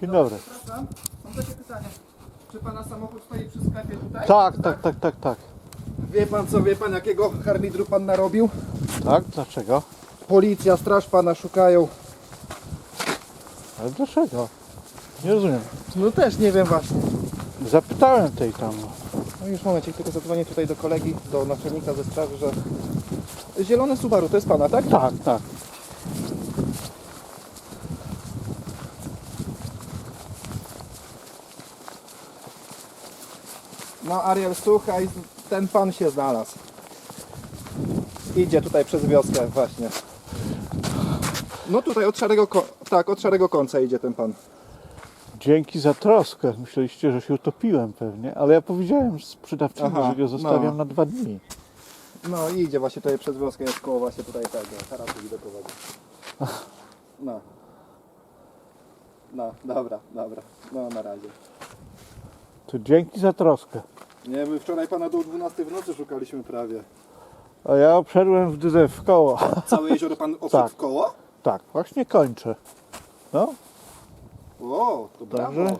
Dzień dobry. Przepraszam, mam takie pytanie. Czy pana samochód stoi przy sklepie tutaj? Tak, tak, tak, tak, tak. Wie pan co, wie pan jakiego harmidru pan narobił? Tak, dlaczego? Policja, straż pana szukają. Ale dlaczego? Nie rozumiem. No też nie wiem właśnie. Zapytałem tej tam. No już momencik, tylko zadzwonię tutaj do kolegi, do naczelnika ze straży, że... Zielone Subaru, to jest pana, tak? Tak, tak. No Ariel, słuchaj, ten pan się znalazł. Idzie tutaj przez wioskę właśnie. No tutaj od szarego, tak, od szarego końca idzie ten pan. Dzięki za troskę. Myśleliście, że się utopiłem pewnie, ale ja powiedziałem sprzedawczyni, Aha, że go zostawiam no. na dwa dni. No i idzie właśnie tutaj przez wioskę, jest koło właśnie tutaj tego. No. No, dobra, dobra. No na razie. To dzięki za troskę. Nie, my wczoraj pana do 12 w nocy szukaliśmy prawie. A ja obszedłem w dyzę w koło. Całe jezioro pan obszedł Tak. w koło? Tak, właśnie kończę. No, O, to brawo. Dobrze.